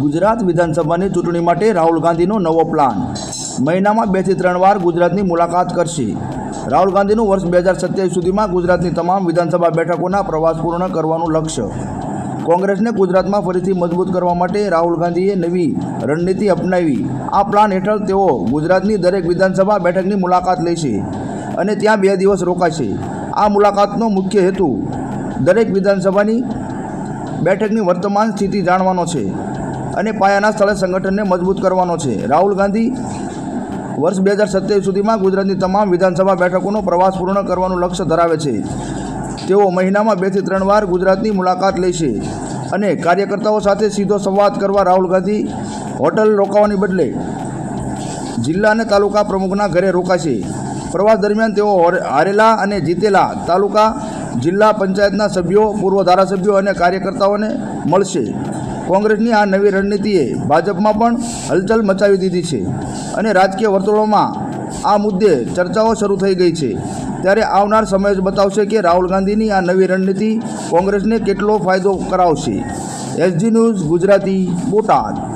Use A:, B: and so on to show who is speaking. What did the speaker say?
A: ગુજરાત વિધાનસભાની ચૂંટણી માટે રાહુલ ગાંધીનો નવો પ્લાન મહિનામાં બેથી ત્રણ વાર ગુજરાતની મુલાકાત કરશે. રાહુલ ગાંધીનું વર્ષ બે હજાર સત્યાવીસ સુધીમાં ગુજરાતની તમામ વિધાનસભા બેઠકોના પ્રવાસ પૂર્ણ કરવાનું લક્ષ્ય. કોંગ્રેસને ગુજરાતમાં ફરીથી મજબૂત કરવા માટે રાહુલ ગાંધીએ નવી રણનીતિ અપનાવી. આ પ્લાન હેઠળ તેઓ ગુજરાતની દરેક વિધાનસભા બેઠકની મુલાકાત લેશે અને ત્યાં બે દિવસ રોકાશે. આ મુલાકાતનો મુખ્ય હેતુ દરેક વિધાનસભાની બેઠકની વર્તમાન સ્થિતિ જાણવાનો છે. અને પાયાના સ્થળે સંગઠનને મજબૂત કરવાનો છે. રાહુલ ગાંધી વર્ષ બે હજાર સત્યાવીસ સુધીમાં ગુજરાતની તમામ વિધાનસભા બેઠકોનો પ્રવાસ પૂર્ણ કરવાનું લક્ષ્ય ધરાવે છે. તેઓ મહિનામાં બેથી ત્રણ વાર ગુજરાતની મુલાકાત લેશે અને કાર્યકર્તાઓ સાથે સીધો સંવાદ કરવા રાહુલ ગાંધી હોટલ રોકાવાની બદલે જિલ્લા અને તાલુકા પ્રમુખના ઘરે રોકાશે. પ્રવાસ દરમિયાન તેઓ હારેલા અને જીતેલા તાલુકા જિલ્લા પંચાયતના સભ્યો, પૂર્વ ધારાસભ્યો અને કાર્યકર્તાઓને મળશે. કોંગ્રેસની આ નવી રણનીતિએ ભાજપમાં પણ હલચલ મચાવી દીધી છે અને રાજકીય વર્તુળોમાં આ મુદ્દે ચર્ચાઓ શરૂ થઈ ગઈ છે. ત્યારે આવનાર સમય જ બતાવશે કે રાહુલ ગાંધીની આ નવી રણનીતિ કોંગ્રેસને કેટલો ફાયદો કરાવશે. SG news Gujarati Botad.